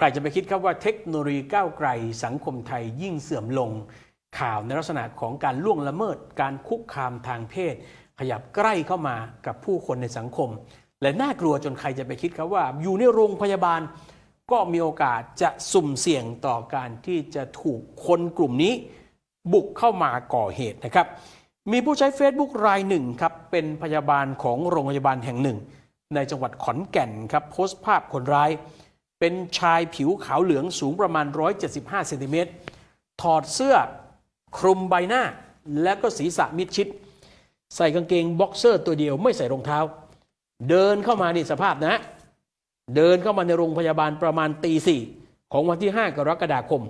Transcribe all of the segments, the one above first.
ใครจะไปคิดครับว่าเทคโนโลยีก้าวไกลสังคมไทยยิ่งเสื่อมลง ข่าวในลักษณะของการล่วงละเมิด การคุกคามทางเพศ ขยับใกล้เข้ามากับผู้คนในสังคม และน่ากลัวจนใครจะไปคิดครับว่า อยู่ในโรงพยาบาล ก็มีโอกาสจะสุ่มเสี่ยงต่อการที่จะถูกคนกลุ่มนี้ บุกเข้ามาก่อเหตุนะครับ มีผู้ใช้ Facebook รายหนึ่งครับเป็นพยาบาลของโรงพยาบาลแห่งหนึ่ง ในจังหวัดขอนแก่นครับโพสต์ภาพคนร้าย เป็นชายผิวขาวเหลืองสูงประมาณ 175เซนติเมตรถอดเสื้อคลุมใบหน้า และก็ศีรษะมิดชิด ใส่กางเกงบ็อกเซอร์ตัวเดียวไม่ใส่รองเท้า เดินเข้ามานี่สภาพนะ เดินเข้ามาในโรงพยาบาลประมาณตีสี่ของวันที่ 5 กรกฎาคม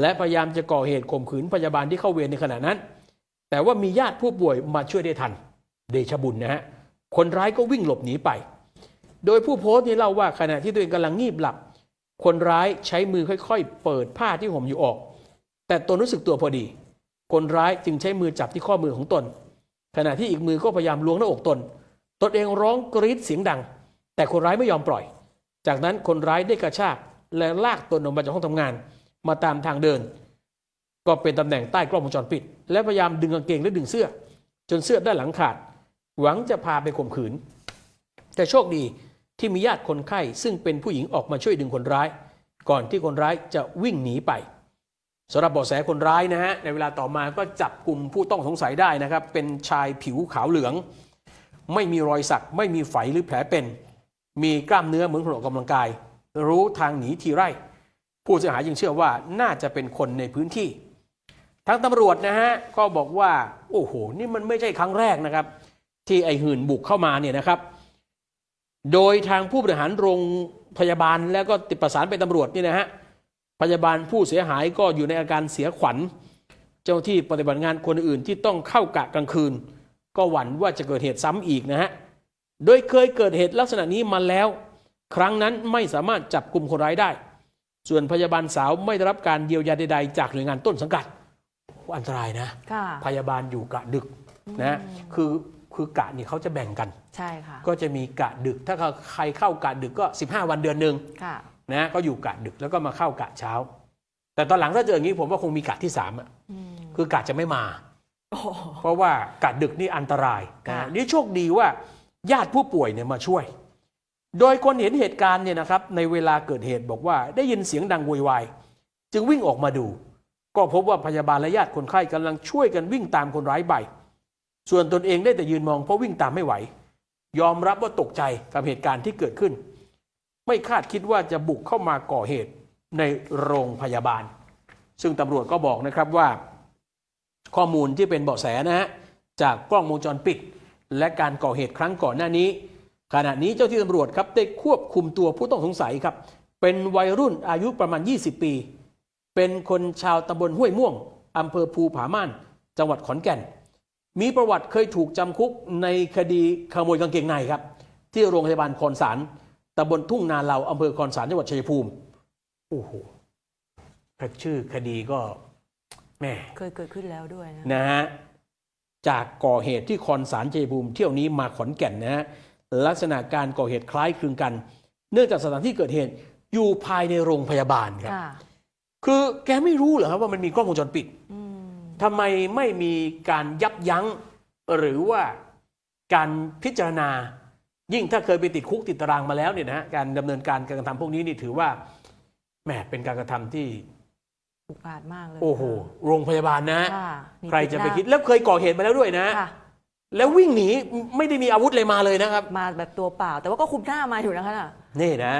และพยายามจะก่อเหตุข่มขืนพยาบาลที่เข้าเวรในขณะนั้น แต่ว่ามีญาติผู้ป่วยมาช่วยได้ทัน เดชบุญนะฮะคนร้ายก็วิ่งหลบหนีไป โดยผู้โพสต์นี่เล่าว่าขณะที่ตัวเองกำลังงีบหลับ คนร้ายใช้มือค่อยๆ เปิดผ้าที่ห่มอยู่ออก แต่ตนรู้สึกตัวพอดี คนร้ายจึงใช้มือจับที่ข้อมือของตน ขณะที่อีกมือก็พยายามล้วงหน้าอกตน ตนเองร้องกรีดเสียงดัง แต่คนร้ายไม่ยอมปล่อย จากนั้นคนร้ายได้กระชากและลากตนออกมาจากห้องทำงาน มาตามทางเดิน ก็เป็นตำแหน่งใต้กล้องวงจรปิด และพยายามดึงกางเกงและดึงเสื้อ จนเสื้อด้านหลังขาด หวังจะพาไปข่มขืน แต่โชคดี ที่มีญาติคนไข้ ซึ่งเป็นผู้หญิงออกมาช่วยดึงคนร้าย ก่อนที่คนร้ายจะวิ่งหนีไปสำหรับเบาะแสคนร้ายนะฮะในเวลาต่อมาก็จับกลุ่มผู้ต้องสงสัยได้นะครับ เป็นชายผิวขาวเหลือง ไม่มีรอยสัก ไม่มีไฝหรือแผลเป็น มีกล้ามเนื้อเหมือนคนออกกำลังกาย รู้ทางหนีทีไร่ ผู้เสียหายยังเชื่อว่าน่าจะเป็นคนในพื้นที่ทางตำรวจนะฮะก็บอกว่า โอ้โห นี่มันไม่ใช่ครั้งแรกนะครับ ที่ไอหื่นบุกเข้ามาเนี่ยนะครับ โดยทางผู้บริหารโรงพยาบาลแล้วก็ติดประสานไปตำรวจนี่นะฮะพยาบาลผู้เสียหายก็อยู่ในอาการเสียขวัญ เจ้าที่ปฏิบัติงานคนอื่นที่ต้องเข้ากะกลางคืน ก็หวั่นว่าจะเกิดเหตุซ้ำอีกนะฮะโดยเคยเกิดเหตุลักษณะนี้มาแล้ว ครั้งนั้นไม่สามารถจับกลุ่มคนร้ายได้ ส่วนพยาบาลสาวไม่ได้รับการเยียวยาใดๆจากหน่วยงานต้นสังกัดโอ้อันตรายนะค่ะพยาบาลอยู่กะดึกนะคือ คือกะนี่เขาจะแบ่งกัน ใช่ค่ะ ก็จะมีกะดึก ถ้าใครเข้ากะดึกก็ 15 วันเดือนหนึ่งค่ะ นะก็อยู่กะดึกแล้วก็มาเข้ากะเช้า แต่ตอนหลังถ้าเจออย่างนี้ผมว่าคงมีกะที่สามอะอืมคือกะจะไม่มา โอ้โห เพราะว่ากะดึกนี่อันตรายค่ะ นะนี่โชคดีว่าญาติผู้ป่วยเนี่ยมาช่วย โดยคนเห็นเหตุการณ์เนี่ยนะครับ ในเวลาเกิดเหตุบอกว่าได้ยินเสียงดังโวยวายจึงวิ่งออกมาดู ก็พบว่าพยาบาลและญาติคนไข้กำลังช่วยกันวิ่งตามคนร้ายไป ส่วนตนเองได้แต่ยืนมองเพราะวิ่งตามไม่ไหว ยอมรับว่าตกใจกับเหตุการณ์ที่เกิดขึ้น ไม่คาดคิดว่าจะบุกเข้ามาก่อเหตุในโรงพยาบาล ซึ่งตำรวจก็บอกนะครับว่า ข้อมูลที่เป็นเบาะแสนะฮะจากกล้องวงจรปิด และการก่อเหตุครั้งก่อนหน้านี้ ขณะนี้เจ้าที่ตำรวจครับได้ควบคุมตัวผู้ต้องสงสัยครับ เป็นวัยรุ่นอายุประมาณ 20 ปี เป็นคนชาวตำบลห้วยม่วงอำเภอภูผาม่าน จังหวัดขอนแก่น มีประวัติเคยถูกจำคุกในคดีขโมยกางเกงในครับ ที่โรงพยาบาลคอนสารตำบลทุ่งนาเหลาอำเภอคอนสารจังหวัดชัยภูมิโอ้โหแค่ชื่อคดีก็แหม่เคยเกิดขึ้นแล้วด้วยนะนะฮะจากก่อเหตุที่คอนสารชัยภูมิเที่ยวนี้มาขอนแก่นนะฮะลักษณะการก่อเหตุคล้ายคลึงกัน เนื่องจากสถานที่เกิดเหตุอยู่ภายในโรงพยาบาลครับ ค่ะ คือแกไม่รู้เหรอครับว่ามันมีกล้องวงจรปิด อืม ทำไมไม่มีการยับยั้ง หรือว่าการพิจารณา ยิ่งถ้าเคยไปติดคุกติดตารางมาแล้วเนี่ยนะฮะการดำเนินการการกระทำพวกนี้นี่ถือว่าแหมเป็นการกระทำที่อุกอาจมากเลยโอ้โหโรงพยาบาลนะ ค่ะนี่ใครจะไปหน้าคิดแล้วเคยก่อเหตุมาแล้วด้วยนะ ค่ะแล้ววิ่งหนีไม่ได้มีอาวุธเลยมาเลยนะครับ มาแบบตัวเปล่า แต่ว่าก็คุมหน้ามาอยู่นะคะน่ะ นี่นะ